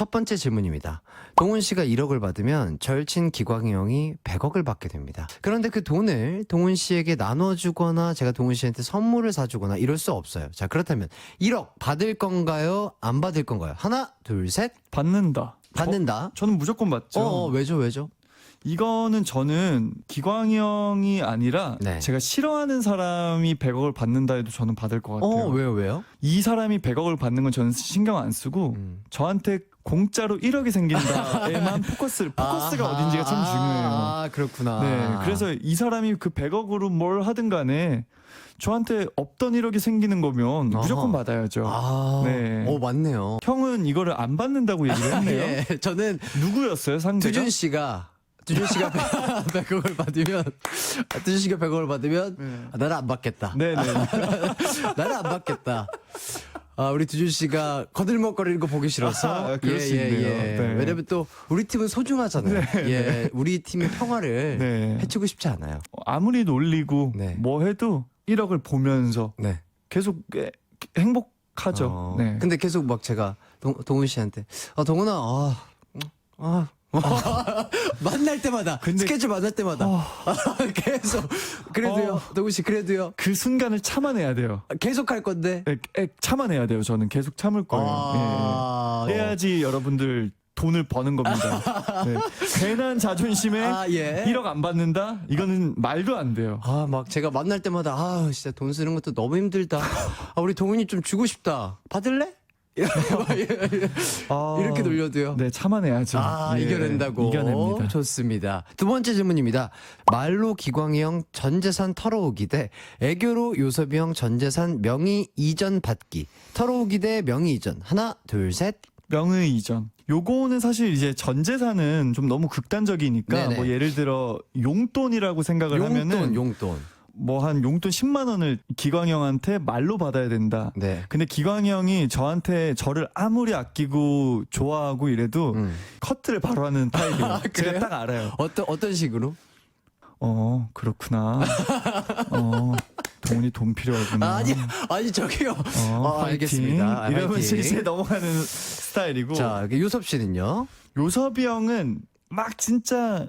첫 번째 질문입니다. 동훈 씨가 1억을 받으면 절친 기광이 형이 100억을 받게 됩니다. 그런데 그 돈을 동훈 씨에게 나눠주거나 제가 동훈 씨한테 선물을 사주거나 이럴 수 없어요. 자, 그렇다면 1억 받을 건가요? 안 받을 건가요? 하나, 둘, 셋. 받는다. 받는다. 저는 무조건 받죠. 어, 어, 왜죠, 왜죠? 이거는 저는 기광이 형이 아니라 네. 제가 싫어하는 사람이 100억을 받는다 해도 저는 받을 것 같아요. 어, 왜요, 왜요? 이 사람이 100억을 받는 건 저는 신경 안 쓰고 음. 저한테 공짜로 1억이 생긴다에만 포커스를 포커스가 아하, 어딘지가 참 중요해요. 아, 그렇구나. 네, 그래서 이 사람이 그 100억으로 뭘 하든 간에 저한테 없던 1억이 생기는 거면 무조건 아하. 받아야죠. 아, 네. 어, 맞네요. 형은 이거를 안 받는다고 얘기를 했네요. 예, 저는 누구였어요 상대가? 두준 씨가 두준 씨가 100억을 받으면 아, 두준 씨가 100억을 받으면 네. 아, 나는 안 받겠다. 네 네. 나는 안 받겠다. 아, 우리 두준 씨가 거들먹거리는 거 보기 싫어서. 아, 그럴 수 있네요. 네. 왜냐면 또 우리 팀은 소중하잖아요. 예, 우리 팀의 평화를 네. 해치고 싶지 않아요. 아무리 놀리고 네. 뭐 해도 1억을 보면서 네. 계속 에- 행복하죠. 어, 네. 근데 계속 막 제가 동, 동훈 씨한테 아 동훈아 아, 아 만날 때마다 근데- 스케줄 만날 때마다 어. 계속 그래도요 어. 동훈 씨 그래도요 그 순간을 참아내야 돼요. 계속 할 건데 에, 에, 참아내야 돼요. 저는 계속 참을 거예요. 아, 예. 해야지 여러분들 돈을 버는 겁니다. 네. 괜한 자존심에 아, 예. 1억 안 받는다? 이거는 말도 안 돼요. 아, 막 제가 만날 때마다 아, 진짜 돈 쓰는 것도 너무 힘들다. 아, 우리 동훈이 좀 주고 싶다. 받을래? 아, 이렇게 놀려도요. 네, 참아내야죠. 아, 예, 이겨낸다고. 이겨냅니다. 좋습니다. 두 번째 질문입니다. 말로 기광이 형 전재산 털어오기 대 애교로 요섭이 형 전재산 명의 이전 받기. 털어오기 대 명의 이전. 하나, 둘, 셋. 명의 이전. 요거는 사실 이제 전 재산은 좀 너무 극단적이니까 네네. 뭐 예를 들어 용돈이라고 생각을 용돈, 하면은 용돈. 뭐 한 용돈 10만 원을 기광이 형한테 말로 받아야 된다. 네. 근데 기광이 형이 저한테 저를 아무리 아끼고 좋아하고 이래도 음. 커트를 바로 하는 타입이에요. 그래요? 제가 딱 알아요. 어떤 어떤 식으로? 어 그렇구나. 어 돈이 돈 필요하구나. 아니, 아니 저기요. 어, 아, 파이팅. 알겠습니다. 아, 이러면서 파이팅. 이제 넘어가는 스타일이고. 자, 요섭 씨는요? 요섭이 형은 막 진짜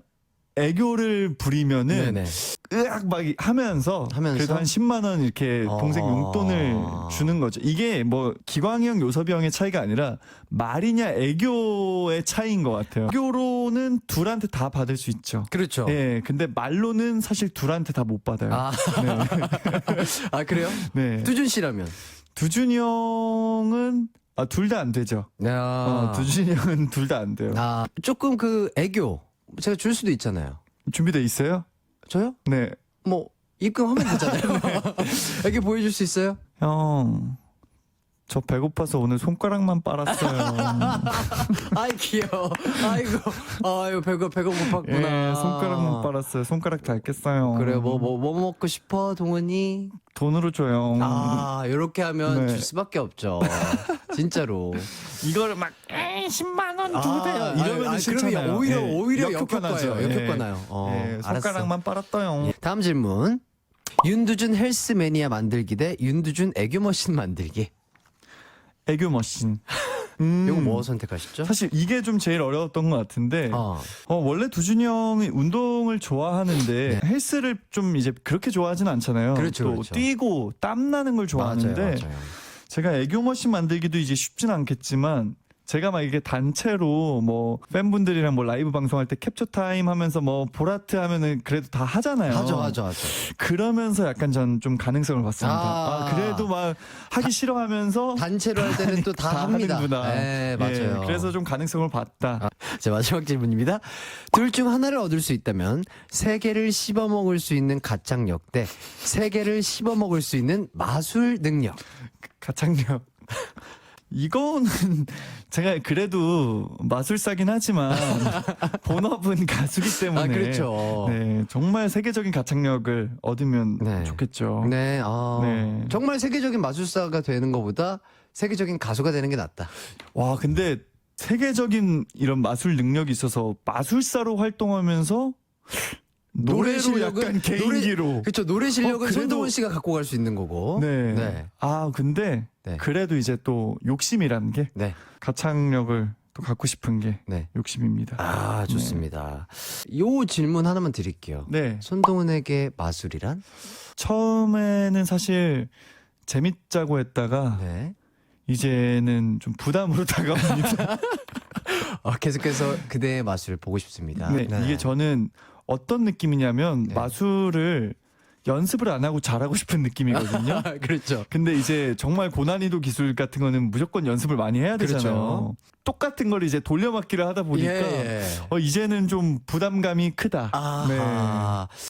애교를 부리면은 네네. 으악 막 하면서, 하면서? 그래도 한 10만 원 이렇게 어. 동생 용돈을 주는 거죠. 이게 뭐 기광이 형, 요섭이 형의 차이가 아니라 말이냐 애교의 차이인 것 같아요. 애교로는 둘한테 다 받을 수 있죠. 그렇죠. 예, 근데 말로는 사실 둘한테 다 못 받아요. 아, 아 그래요? 네. 두준 씨라면? 두준이 형은 아, 둘 다 안 되죠. 아, 어, 두준이 형은 둘 다 안 돼요. 아, 조금 그 애교 제가 줄 수도 있잖아요. 준비돼 있어요? 저요? 네. 뭐 입금하면 되잖아요. 애교 보여줄 수 있어요? 형, 저 배고파서 오늘 손가락만 빨았어요. 아이 귀여워. 아이고, 아유 배고 배고 못 팠구나. 예, 손가락만 빨았어요. 손가락 닳겠어요. 그래 뭐 뭐 뭐 먹고 싶어 동훈이? 돈으로 줘요. 아 이렇게 하면 네. 줄 수밖에 없죠. 진짜로. 이거를 막 에이, 10만 원 아, 주세요. 아니, 이러면 아니, 싫잖아요. 그러면 오히려 예, 오히려 역효과나죠. 역효과예요. 예. 역효과나요. 어, 예, 알았어. 손가락만 빨았어요. 예, 다음 질문. 윤두준 헬스 매니아 만들기 대 윤두준 애교 머신 만들기. 애교 머신. 음, 이거 뭐 선택하시죠? 사실 이게 좀 제일 어려웠던 것 같은데 어. 어, 원래 두준이 형이 운동을 좋아하는데 네. 헬스를 좀 이제 그렇게 좋아하진 않잖아요. 그렇죠, 또 그렇죠. 뛰고 땀 나는 걸 좋아하는데 맞아요. 제가 애교 머신 만들기도 이제 쉽진 않겠지만 제가 막 이게 단체로 뭐 팬분들이랑 뭐 라이브 방송할 때 캡처 타임 하면서 뭐 보라트 하면은 그래도 다 하잖아요. 하죠, 하죠, 하죠. 그러면서 약간 전 좀 가능성을 봤습니다. 아. 아, 그래도 막 하기 싫어하면서 단체로 할 때는 또다 다 합니다. 하는구나. 네, 예, 맞아요. 그래서 좀 가능성을 봤다. 자, 마지막 질문입니다. 둘 중 하나를 얻을 수 있다면 세 개를 씹어 먹을 수 있는 가창력 대 세 개를 씹어 먹을 수 있는 마술 능력. 가창력. 이거는 제가 그래도 마술사긴 하지만 본업은 가수기 때문에 아, 그렇죠. 네, 정말 세계적인 가창력을 얻으면 네. 좋겠죠. 네, 아, 네. 정말 세계적인 마술사가 되는 것보다 세계적인 가수가 되는 게 낫다. 와, 근데 세계적인 이런 마술 능력이 있어서 마술사로 활동하면서 노래로 실력은- 약간 개인기로 그렇죠. 노래 실력은 어, 그래도- 손동훈 씨가 갖고 갈 수 있는 거고. 네. 아, 근데 네. 그래도 이제 또 욕심이라는 게 네. 가창력을 또 갖고 싶은 게 네. 욕심입니다. 아, 좋습니다. 요 질문 하나만 드릴게요. 네. 손동훈에게 마술이란? 처음에는 사실 재밌자고 했다가 네. 이제는 좀 부담으로 다가옵니다. 어, 계속해서 그대의 마술을 보고 싶습니다. 네, 이게 저는 어떤 느낌이냐면 네. 마술을 연습을 안 하고 잘하고 싶은 느낌이거든요. 그렇죠. 근데 이제 정말 고난이도 기술 같은 거는 무조건 연습을 많이 해야 되잖아요. 그렇죠. 똑같은 걸 이제 돌려막기를 하다 보니까 예, 예. 어, 이제는 좀 부담감이 크다. 아하. 네.